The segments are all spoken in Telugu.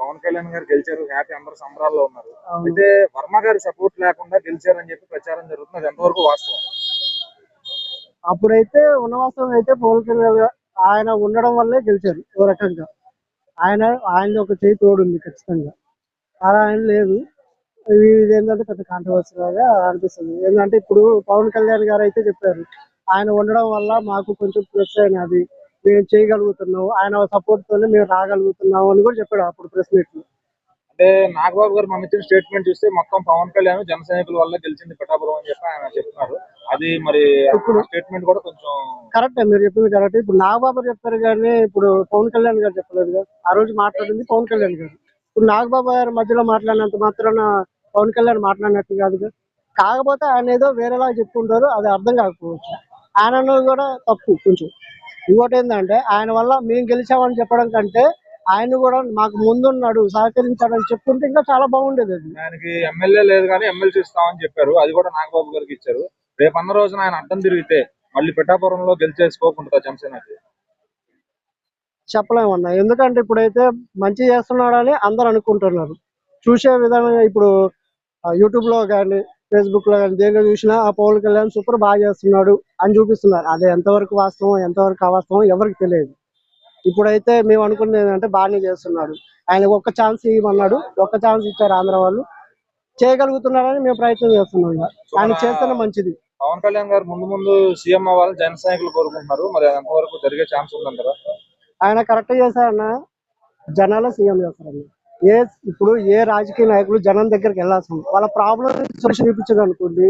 పవన్ కళ్యాణ్ గారు గెలిచారు. హ్యాపీ అందరూ సంబరాల్లో ఉన్నారు. అయితే వర్మ గారి సపోర్ట్ లేకుండా గెలిచారని చెప్పి ప్రచారం జరుగుతుంది. ఎంతవరకు వాస్తవం? అప్పుడైతే ఉన్నవాసం అయితే పవన్ కళ్యాణ్ ఆయన ఉండడం వల్లే గెలిచారు ఓ రకంగా. ఆయన ఆయన ఒక చేయి తోడుంది ఖచ్చితంగా. అలా ఆయన లేదు. ఇది ఏంటంటే పెద్ద కాంట్రవర్సీ లాగా అనిపిస్తుంది. ఏంటంటే ఇప్పుడు పవన్ కళ్యాణ్ గారు అయితే చెప్పారు ఆయన ఉండడం వల్ల మాకు కొంచెం ప్లస్ అయినది. మేము చేయగలుగుతున్నాం ఆయన సపోర్ట్ తోనే మేము రాగలుగుతున్నాం అని కూడా చెప్పాడు అప్పుడు ప్రెస్ మీట్లో. అంటే నాగబాబు గారు మన ఇచ్చిన స్టేట్మెంట్ చూస్తే మొత్తం పవన్ కళ్యాణ్ జన సైనికుల వల్ల గెలిచింది పిఠాపురం అని చెప్పి ఆయన చెప్తున్నారు. అది మరి ఇప్పుడు- స్టేట్మెంట్ కూడా కొంచెం కరెక్ట్ మీరు చెప్పింది కరెక్ట్ ఇప్పుడు నాగబాబు చెప్పారు కానీ ఇప్పుడు పవన్ కళ్యాణ్ గారు చెప్పలేదు కదా. ఆ రోజు మాట్లాడింది పవన్ కళ్యాణ్ గారు. ఇప్పుడు నాగబాబు గారు మధ్యలో మాట్లాడినంత మాత్రాన పవన్ కళ్యాణ్ మాట్లాడినట్టు కాదుగా కాకపోతే ఆయన ఏదో వేరేలా చెప్పుకుంటారు అది అర్థం కాకపోవచ్చు. ఆయన కూడా తప్పు కొంచెం. ఇంకోటి ఏంటంటే ఆయన వల్ల మేము గెలిచామని చెప్పడం కంటే ఆయన కూడా మాకు ముందున్నాడు సహకరించాడని చెప్పుకుంటే ఇంకా చాలా బాగుండేది అది. ఆయనకి ఎమ్మెల్యే లేదు కానీ ఎమ్మెల్సీ ఇస్తామని చెప్పారు. అది కూడా నాగబాబు గారికి ఇచ్చారు. రేపు అన్న రోజున ఆయన అడ్డం తిరిగితే మళ్ళీ పిఠాపురంలో గెలిచే స్కోప్ ఉంటుందా జనసేనకి చెప్పలేమన్నా. ఎందుకంటే ఇప్పుడైతే మంచి చేస్తున్నాడని అందరు అనుకుంటున్నారు. చూసే విధంగా ఇప్పుడు యూట్యూబ్లో కానీ ఫేస్బుక్లో కానీ దేనిలో చూసినా ఆ పవన్ కళ్యాణ్ సూపర్ బాగా చేస్తున్నాడు అని చూపిస్తున్నారు. అదే ఎంతవరకు వాస్తవం ఎంతవరకు అవాస్తవం ఎవరికి తెలియదు. ఇప్పుడైతే మేము అనుకునేది ఏంటంటే బాగానే చేస్తున్నాడు. ఆయన ఒక్క ఛాన్స్ ఇవ్వమన్నాడు ఒక్క ఛాన్స్ ఇచ్చారు ఆంధ్ర వాళ్ళు. చేయగలుగుతున్నారని మేము ప్రయత్నం చేస్తున్నాం. ఆయన చేస్తేనే మంచిది. పవన్ కళ్యాణ్ గారు ముందు ముందు సీఎం అవ్వాలని జన సైనికులు కోరుకుంటున్నారు. మరి ఎంతవరకు జరిగే ఛాన్స్ ఉందంటారా? ఆయన కరెక్ట్ చేశారన్న జనాల సీఎం చేస్తారన్న. ఏ ఇప్పుడు ఏ రాజకీయ నాయకులు జనం దగ్గరికి వెళ్ళాల్సింది వాళ్ళ ప్రాబ్లం సొల్యూషన్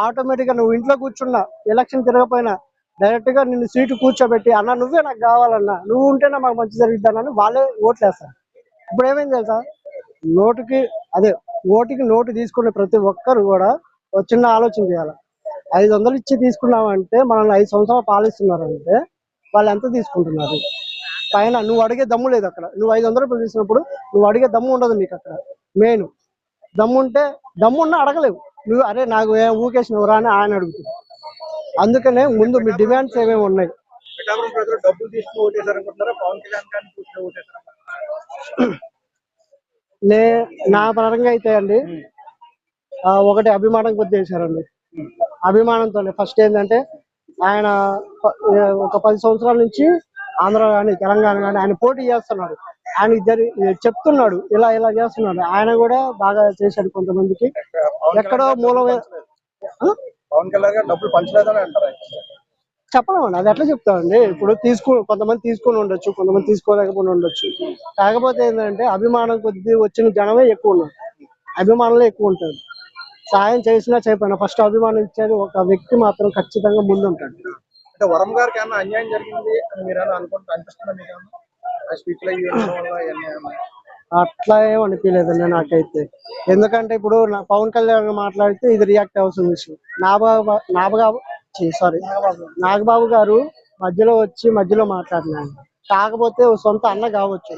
ఆటోమేటిక్గా నువ్వు ఇంట్లో కూర్చున్నా ఎలక్షన్ తిరగపోయినా డైరెక్ట్గా నిన్ను సీటు కూర్చోబెట్టి అన్న నువ్వే నాకు కావాలన్నా నువ్వు ఉంటేనే మాకు మంచి జరుగుతానని వాళ్ళే ఓట్లు వేస్తారు. ఇప్పుడు ఏమైంది తెలుసా? నోటుకి అదే ఓటుకి నోటు తీసుకునే ప్రతి ఒక్కరు కూడా చిన్న ఆలోచన చేయాలి. ఐదు వందలు ఇచ్చి తీసుకున్నామంటే మనల్ని ఐదు సంవత్సరాలు పాలిస్తున్నారంటే వాళ్ళు ఎంత తీసుకుంటున్నారు? పైన నువ్వు అడిగే దమ్ము లేదు అక్కడ. నువ్వు ఐదు వందల రూపాయలు తీసినప్పుడు నువ్వు అడిగే దమ్ము ఉండదు మీకు అక్కడ. మెయిన్ దమ్ము ఉంటే దమ్ము ఉన్నా అడగలేవు. నువ్వు అరే నాకు ఏం ఊకేసినవరా అని ఆయన అడుగుతుంది అందుకనే ముందు మీ డిమాండ్స్ ఏమేమి ఉన్నాయి? నే నా పరంగా అయితే అండి ఒకటి అభిమానం కొద్ది చేశారండి. అభిమానంతో ఫస్ట్ ఏంటంటే ఆయన ఒక పది సంవత్సరాల నుంచి ఆంధ్ర కానీ తెలంగాణ కానీ ఆయన పోటీ చేస్తున్నాడు. ఆయన జరి చెప్తున్నాడు ఇలా ఇలా చేస్తున్నాడు. ఆయన కూడా బాగా చేశాడు కొంతమందికి. ఎక్కడో మూల పవన్ కళ్యాణ్ గారు డబ్బులు పంచలేదని అంటారు? చెప్పలేమండి అది ఎట్లా చెప్తామండి ఇప్పుడు తీసుకు కొంతమంది తీసుకొని ఉండొచ్చు కొంతమంది తీసుకోలేకపోయి ఉండొచ్చు. కాకపోతే ఏంటంటే అభిమానం కొద్ది వచ్చిన జనమే ఎక్కువ ఉన్నారు. అభిమానులే ఎక్కువ ఉంటారు. సాయం చేసినా చేయకపోయినా ఫస్ట్ అభిమానం ఇచ్చేది ఒక వ్యక్తి మాత్రం ఖచ్చితంగా ముందు ఉంటాడు అంటే వరం గారికి ఏమైనా అన్యాయం జరిగింది అని మీరు ఏమైనా అనుకుంటా అనిపిస్తుందా మీకు ఆ స్పీచ్లో అట్లా ఏం అనిపించలేదండి నాకైతే. ఎందుకంటే ఇప్పుడు నా పవన్ కళ్యాణ్ మాట్లాడితే ఇది రియాక్ట్ అవుతుంది విషయం. నాబాబు నాగబాబు సారీ నాగబాబు గారు మధ్యలో వచ్చి మధ్యలో మాట్లాడినాను కాకపోతే సొంత అన్న కావచ్చు.